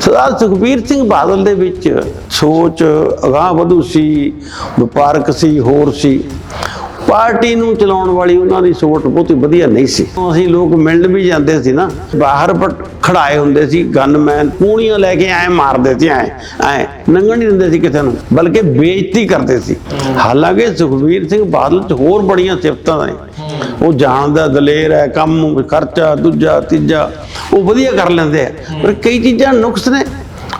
ਸਰਦਾਰ ਸੁਖਬੀਰ ਸਿੰਘ ਬਾਦਲ ਦੇ ਵਿੱਚ ਸੋਚ ਅਗਾਂਹ ਵਧੂ ਸੀ ਵਪਾਰਕ ਸੀ ਹੋਰ ਸੀ। ਪਾਰਟੀ ਨੂੰ ਚਲਾਉਣ ਵਾਲੀ ਉਹਨਾਂ ਦੀ ਸੋਚ ਬਹੁਤੀ ਵਧੀਆ ਨਹੀਂ ਸੀ। ਅਸੀਂ ਲੋਕ ਮਿਲਣ ਵੀ ਜਾਂਦੇ ਸੀ ਨਾ ਬਾਹਰ ਖੜਾਏ ਹੁੰਦੇ ਸੀ ਗਨਮੈਨ ਪੂਣੀਆਂ ਲੈ ਕੇ ਐ ਮਾਰਦੇ ਸੀ ਐ ਐ ਨੰਗਣ ਨਹੀਂ ਦਿੰਦੇ ਸੀ ਕਿਸੇ ਨੂੰ ਬਲਕਿ ਬੇਇੱਜ਼ਤੀ ਕਰਦੇ ਸੀ। ਹਾਲਾਂਕਿ ਸੁਖਬੀਰ ਸਿੰਘ ਬਾਦਲ ਚ ਹੋਰ ਬੜੀਆਂ ਸਿਫਤਾਂ ਨੇ। ਉਹ ਜਾਣਦਾ ਦਲੇਰ ਹੈ ਕੰਮ ਖਰਚਾ ਦੂਜਾ ਤੀਜਾ ਉਹ ਵਧੀਆ ਕਰ ਲੈਂਦੇ ਆ। ਪਰ ਕਈ ਚੀਜ਼ਾਂ ਨੁਕਸ ਨੇ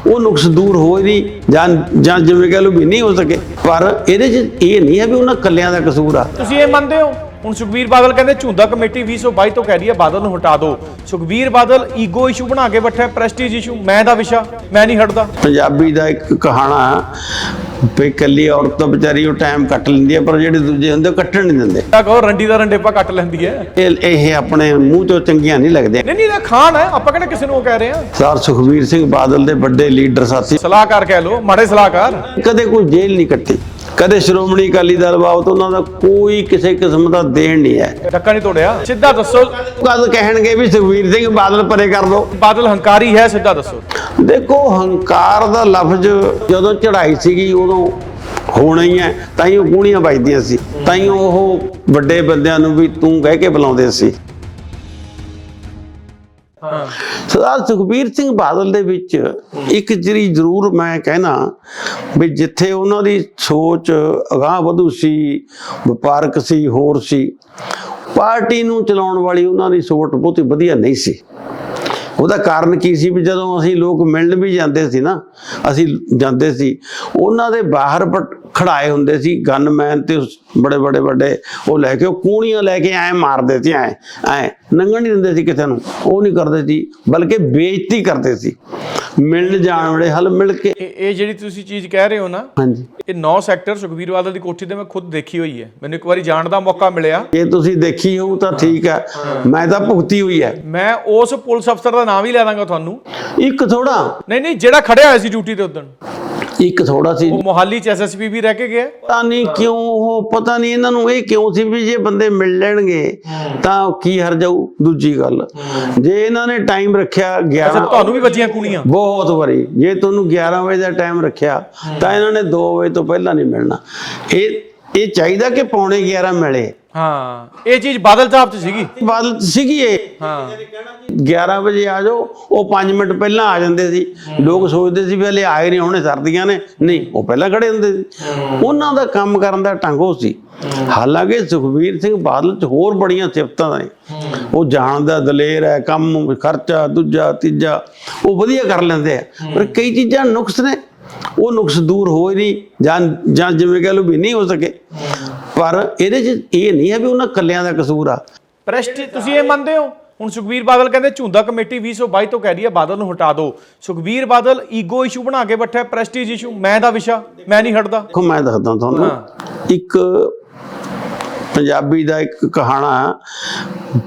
ਉਹ ਨੁਕਸ ਦੂਰ ਹੋਏ ਨਹੀਂ ਜਾਂ ਜਾਂ ਜਿਵੇਂ ਕਹ ਲਓ ਵੀ ਨਹੀਂ ਹੋ ਸਕੇ। ਪਰ ਇਹਦੇ 'ਚ ਇਹ ਨਹੀਂ ਹੈ ਵੀ ਉਹਨਾਂ ਕੱਲਿਆਂ ਦਾ ਕਸੂਰ ਆ। ਤੁਸੀਂ ਇਹ ਮੰਨਦੇ ਹੋ? ਹੁਣ ਸੁਖਬੀਰ ਬਾਦਲ ਕਹਿੰਦੇ ਝੁੰਦਾ ਕਮੇਟੀ 2022 ਤੋਂ ਕਹਿ ਰਹੀ ਹੈ ਬਾਦਲ ਨੂੰ ਹਟਾ ਦਿਓ। ਸੁਖਬੀਰ ਬਾਦਲ ਈਗੋ ਇਸ਼ੂ ਬਣਾ ਕੇ ਬੈਠਾ ਪ੍ਰੈਸਟੀਜ ਇਸ਼ੂ ਮੈਂ ਦਾ ਵਿਸ਼ਾ ਮੈਂ ਨਹੀਂ ਹਟਦਾ। ਪੰਜਾਬੀ ਦਾ ਇੱਕ ਕਹਾਣਾ ਵੀ ਕੱਲੀ ਔਰਤ ਤਾਂ ਵਿਚਾਰੀ ਉਹ ਟਾਈਮ ਕੱਟ ਲੈਂਦੀ ਹੈ ਪਰ ਜਿਹੜੇ ਦੂਜੇ ਹੁੰਦੇ ਉਹ ਕੱਟਣ ਨਹੀਂ ਦਿੰਦੇ। ਤਾਂ ਕਹੋ ਰੰਡੀ ਦਾ ਰੰਡੇਪਾ ਕੱਟ ਲੈਂਦੀ ਹੈ। ਇਹ ਇਹ ਆਪਣੇ ਮੂੰਹ ਤੋਂ ਚੰਗੀਆਂ ਨਹੀਂ ਲੱਗਦੇ ਨਹੀਂ ਨਹੀਂ ਇਹ ਖਾਨ ਹੈ ਆਪਾਂ ਕਿਹੜਾ ਕਿਸੇ ਨੂੰ ਕਹਿ ਰਹੇ ਹਾਂ? ਸਰ ਸੁਖਬੀਰ ਸਿੰਘ ਬਾਦਲ ਦੇ ਵੱਡੇ ਲੀਡਰ ਸਾਥੀ। ਸਲਾਹਕਾਰ ਕਹਿ ਲਓ ਮਾੜੇ ਸਲਾਹਕਾਰ। ਕਦੇ ਕੋਈ ਜੇਲ੍ਹ ਨਹੀਂ ਕੱਟੀ। ਕਦੇ ਸ਼੍ਰੋਮਣੀ ਅਕਾਲੀ ਦਲ ਬਾਬਤ ਉਹਨਾਂ ਦਾ ਕੋਈ ਕਿਸੇ ਕਿਸਮ ਦਾ ਦੇਣ ਨਹੀਂ ਹੈ। ਡੱਕਾ ਨਹੀਂ ਤੋੜਿਆ। ਸਿੱਧਾ ਦੱਸੋ। ਕਦ ਕਹਿਣਗੇ ਵੀ ਸੁਖਬੀਰ ਸਿੰਘ ਬਾਦਲ ਪਰੇ ਕਰ ਦੋ। ਬਾਦਲ ਹੰਕਾਰੀ ਹੈ ਸਿੱਧਾ ਦੱਸੋ। ਦੇਖੋ ਹੰਕਾਰ ਦਾ ਲਫ਼ਜ਼ ਜਦੋਂ ਚੜਾਈ ਸੀਗੀ ਉਦੋਂ ਹੋਣਾ ਹੀ ਹੈ। ਤਾਂ ਹੀ ਉਹ ਗੂਣੀਆਂ ਵੱਜਦੀਆਂ ਸੀ। ਤਾਂ ਹੀ ਉਹ ਵੱਡੇ ਬੰਦਿਆਂ ਨੂੰ ਵੀ ਤੂੰ ਕਹਿ ਕੇ ਬੁਲਾਉਂਦੇ ਸੀ। ਸਰਦਾਰ ਸੁਖਬੀਰ ਸਿੰਘ ਬਾਦਲ ਦੇ ਵਿੱਚ ਇੱਕ ਜਿਹੜੀ ਜ਼ਰੂਰ ਮੈਂ ਕਹਿਣਾ ਵੀ ਜਿੱਥੇ ਉਹਨਾਂ ਦੀ ਸੋਚ ਅਗਾਂਹ ਵਧੂ ਸੀ, ਵਪਾਰਕ ਸੀ, ਹੋਰ ਸੀ, ਪਾਰਟੀ ਨੂੰ ਚਲਾਉਣ ਵਾਲੀ ਉਹਨਾਂ ਦੀ ਸੋਚ ਬਹੁਤੀ ਵਧੀਆ ਨਹੀਂ ਸੀ। ਉਹਦਾ ਕਾਰਨ ਕੀ ਸੀ ਵੀ ਜਦੋਂ ਅਸੀਂ ਲੋਕ ਮਿਲਣ ਵੀ ਜਾਂਦੇ ਸੀ ਨਾ, ਅਸੀਂ ਜਾਂਦੇ ਸੀ, ਉਹਨਾਂ ਦੇ ਬਾਹਰ ਪਟ- ਖੜਾਏ ਹੁੰਦੇ ਸੀ ਗਨਮੈਨ ਤੇ ਬੜੇ ਬੜੇ ਵੱਡੇ ਉਹ ਲੈ ਕੇ ਉਹ ਕੂਣੀਆਂ ਲੈ ਕੇ ਐ ਮਾਰਦੇ ਸੀ ਐ ਐ ਨੰਗਣ ਨਹੀਂ ਦਿੰਦੇ ਸੀ ਕਿਸੇ ਨੂੰ ਉਹ ਨਹੀਂ ਕਰਦੇ ਸੀ ਬਲਕਿ ਬੇਇੱਜ਼ਤੀ ਕਰਦੇ ਸੀ। ਮਿਲਣ ਜਾਣ ਵੇਲੇ ਹਲ ਮਿਲ ਕੇ ਇਹ ਜਿਹੜੀ ਤੁਸੀਂ ਚੀਜ਼ ਕਹਿ ਰਹੇ ਹੋ ਨਾ ਹਾਂਜੀ। ਇਹ 9 ਸੈਕਟਰ ਸੁਖਬੀਰ ਬਾਦਲ ਦੀ ਕੋਠੀ ਤੇ ਮੈਂ ਖੁਦ ਦੇਖੀ ਹੋਈ ਹੈ। ਮੈਨੂੰ ਇੱਕ ਵਾਰੀ ਜਾਣ ਦਾ ਮੌਕਾ ਮਿਲਿਆ। ਜੇ ਤੁਸੀਂ ਦੇਖੀ ਹੋਊ ਤਾਂ ਠੀਕ ਹੈ ਮੈਂ ਤਾਂ ਭੁਗਤੀ ਹੋਈ ਹੈ। ਮੈਂ ਉਸ ਪੁਲਿਸ ਅਫਸਰ ਦਾ ਨਾਮ ਹੀ ਲੈ ਦਾਂਗਾ ਤੁਹਾਨੂੰ। ਇੱਕ ਥੋੜਾ ਨਹੀਂ ਨਹੀਂ ਜਿਹੜਾ ਖੜਿਆ ਹੋਇਆ ਸੀ ਡਿਊਟੀ ਤੇ ਉਦੋਂ। ਇੱਕ ਥੋੜਾ ਸੀ। ਉਹ ਮੋਹਾਲੀ ਚ ਐਸਐਸਪੀ ਵੀ ਰਹਿ ਕੇ ਗਿਆ? ਪਤਾ ਨਹੀਂ ਕਿਉਂ ਉਹ ਪਤਾ ਨਹੀਂ ਇਹਨਾਂ ਨੂੰ ਇਹ ਕਿਉਂ ਸੀ ਵੀ ਜੇ ਬੰਦੇ ਮਿਲ ਲੈਣਗੇ ਤਾਂ ਕੀ ਹਰ ਜਾਊ ਦੂਜੀ ਗੱਲ। ਜੇ ਇਹਨਾਂ ਨੇ ਟਾਈਮ ਰੱਖਿਆ 11 ਤੁਹਾਨੂੰ ਵੀ ਵੱਜੀਆਂ ਕੁਣੀਆਂ ਬਹੁਤ ਵਾਰੀ। ਜੇ ਤੁਹਾਨੂੰ 11 ਵਜੇ ਦਾ ਟਾਈਮ ਰੱਖਿਆ ਤਾਂ ਇਹਨਾਂ ਨੇ 2 ਵਜੇ ਤੋਂ ਪਹਿਲਾਂ ਨਹੀਂ ਮਿਲਣਾ। ਇਹ ਇਹ ਚਾਹੀਦਾ ਕਿ ਪੌਣੇ 11 ਮਿਲੇ। ਹਾਂ ਇਹ ਚੀਜ਼ ਬਾਦਲ ਸਾਹਿਬ ਚ ਸੀਗੀ। ਬਾਦਲ ਸੀਗੀ ਇਹ। ਹਾਂ। 11 ਵਜੇ ਆ ਜਾਓ ਉਹ 5 ਮਿੰਟ ਪਹਿਲਾਂ ਆ ਜਾਂਦੇ ਸੀ। ਲੋਕ ਸੋਚਦੇ ਸੀ ਵੀ ਹਲੇ ਆਏ ਨਹੀਂ ਹੁਣੇ ਸਰਦੀਆਂ ਨੇ। ਨਹੀਂ ਉਹ ਪਹਿਲਾਂ ਖੜੇ ਹੁੰਦੇ ਸੀ। ਉਹਨਾਂ ਦਾ ਕੰਮ ਕਰਨ ਦਾ ਢੰਗ ਉਹ ਸੀ। ਹਾਲਾਂਕਿ ਸੁਖਬੀਰ ਸਿੰਘ ਬਾਦਲ ਚ ਹੋਰ ਬੜੀਆਂ ਸਿਫਤਾਂ ਨੇ। ਉਹ ਜਾਣਦਾ ਦਲੇਰ ਹੈ ਕੰਮ ਖਰਚਾ ਦੂਜਾ ਤੀਜਾ ਉਹ ਵਧੀਆ ਕਰ ਲੈਂਦੇ ਆ। ਪਰ ਕਈ ਚੀਜ਼ਾਂ ਨੁਕਸ ਨੇ। ਉਹ ਨੁਕਸ ਦੂਰ ਹੋਏ ਨਹੀਂ ਜਾਂ ਜਾਂ ਜਿਵੇਂ ਕਹ ਲਓ ਵੀ ਨਹੀਂ ਹੋ ਸਕੇ। ਪਰ ਇਹਦੇ 'ਚ ਇਹ ਨਹੀਂ ਹੈ ਵੀ ਉਹਨਾਂ ਕੱਲਿਆਂ ਦਾ ਕਸੂਰ ਆ। ਪ੍ਰੈਸਟੀ ਤੁਸੀਂ ਇਹ ਮੰਨਦੇ ਹੋ? ਹੁਣ ਸੁਖਬੀਰ ਬਾਦਲ ਕਹਿੰਦੇ ਝੁੰਦਾ ਕਮੇਟੀ 2022 ਤੋਂ ਕਹਿ ਰਹੀ ਹੈ ਬਾਦਲ ਨੂੰ ਹਟਾ ਦਿਓ। ਸੁਖਬੀਰ ਬਾਦਲ ਈਗੋ ਇਸ਼ੂ ਬਣਾ ਕੇ ਬੈਠਾ ਪ੍ਰੈਸਟੀਜ ਇਸ਼ੂ ਮੈਂ ਦਾ ਵਿਸ਼ਾ ਮੈਂ ਨਹੀਂ ਹਟਦਾ। ਦੇਖੋ ਮੈਂ ਦੱਸਦਾ ਤੁਹਾਨੂੰ ਇੱਕ ਪੰਜਾਬੀ ਦਾ ਇੱਕ ਕਹਾਣਾ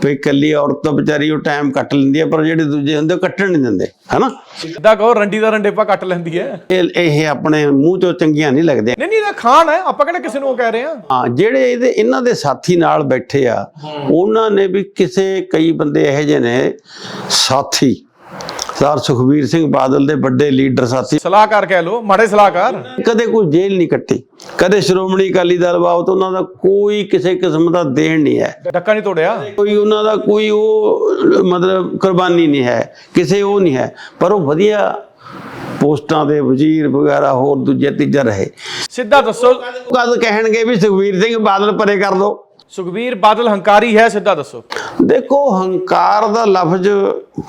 ਵੀ ਕੱਲੀ ਔਰਤ ਤਾਂ ਵਿਚਾਰੀ ਉਹ ਟਾਈਮ ਕੱਟ ਲੈਂਦੀ ਹੈ ਪਰ ਜਿਹੜੇ ਦੂਜੇ ਹੁੰਦੇ ਉਹ ਕੱਟਣ ਨਹੀਂ ਦਿੰਦੇ ਹਨਾ? ਸਿੱਧਾ ਕਹੋ ਰੰਡੀ ਦਾ ਰੰਡੇਪਾ ਕੱਟ ਲੈਂਦੀ ਹੈ। ਇਹ ਇਹ ਆਪਣੇ ਮੂੰਹ ਤੋਂ ਚੰਗੀਆਂ ਨਹੀਂ ਲੱਗਦੇ ਨਹੀਂ ਨਹੀਂ ਇਹ ਖਾਨ ਹੈ ਆਪਾਂ ਕਿਹੜਾ ਕਿਸੇ ਨੂੰ ਉਹ ਕਹਿ ਰਹੇ ਹਾਂ? ਹਾਂ ਜਿਹੜੇ ਇਹਦੇ ਇਹਨਾਂ ਦੇ ਸਾਥੀ ਨਾਲ ਬੈਠੇ ਆ ਉਹਨਾਂ ਨੇ ਵੀ ਕਿਸੇ ਕਈ ਬੰਦੇ ਇਹੋ ਜਿਹੇ ਨੇ ਸਾਥੀ ਸਰ ਸੁਖਬੀਰ ਸਿੰਘ ਬਾਦਲ ਦੇ ਵੱਡੇ ਲੀਡਰ ਸਾਥੀ। ਸਲਾਹਕਾਰ ਕਹਿ ਲਓ ਮਾੜੇ ਸਲਾਹਕਾਰ। ਕਦੇ ਕੋਈ ਜੇਲ੍ਹ ਨਹੀਂ ਕੱਟੀ। ਕਦੇ ਸ਼੍ਰੋਮਣੀ ਅਕਾਲੀ ਦਲ ਬਾਬਤ ਉਹਨਾਂ ਦਾ ਕੋਈ ਕਿਸੇ ਕਿਸਮ ਦਾ ਦੇਣ ਨਹੀਂ ਹੈ। ਡੱਕਾ ਨਹੀਂ ਤੋੜਿਆ? ਕੋਈ ਉਹਨਾਂ ਦਾ ਕੋਈ ਉਹ ਮਤਲਬ ਕੁਰਬਾਨੀ ਨਹੀਂ ਹੈ ਕਿਸੇ ਉਹ ਨਹੀਂ ਹੈ। ਪਰ ਉਹ ਵਧੀਆ ਪੋਸਟਾਂ ਦੇ ਵਜ਼ੀਰ ਵਗੈਰਾ ਹੋਰ ਦੂਜੇ ਤੀਜਾ ਰਹੇ। ਸਿੱਧਾ ਦੱਸੋ। ਕਦ ਕਹਿਣਗੇ ਵੀ ਸੁਖਵੀਰ ਸਿੰਘ ਬਾਦਲ ਪਰੇ ਕਰ ਦੋ ਸੁਖਬੀਰ ਬਾਦਲ ਹੰਕਾਰੀ ਹੈ ਸਿੱਧਾ ਦੱਸੋ। ਦੇਖੋ ਹੰਕਾਰ ਦਾ ਲਫ਼ਜ਼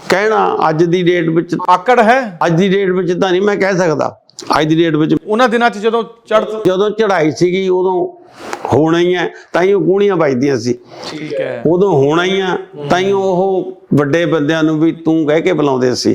ਕਹਿਣਾ ਅੱਜ ਦੀ ਡੇਟ ਵਿੱਚ ਆਕੜ ਹੈ। ਅੱਜ ਦੀ ਡੇਟ ਵਿੱਚ ਤਾਂ ਨਹੀਂ ਮੈਂ ਕਹਿ ਸਕਦਾ। ਅੱਜ ਦੀ ਡੇਟ ਵਿੱਚ ਉਹਨਾਂ ਦਿਨਾਂ 'ਚ ਜਦੋਂ ਚੜ੍ਹ ਜਦੋਂ ਚੜ੍ਹਾਈ ਸੀਗੀ ਉਦੋਂ ਹੋਣਾ ਹੀ ਹੈ ਤਾਂ ਹੀ ਉਹ ਗੂਣੀਆਂ ਵੱਜਦੀਆਂ ਸੀ। ਠੀਕ ਹੈ। ਉਦੋਂ ਹੋਣਾ ਹੀ ਆ ਤਾਂ ਹੀ ਉਹ ਵੱਡੇ ਬੰਦਿਆਂ ਨੂੰ ਵੀ ਤੂੰ ਕਹਿ ਕੇ ਬੁਲਾਉਂਦੇ ਸੀ।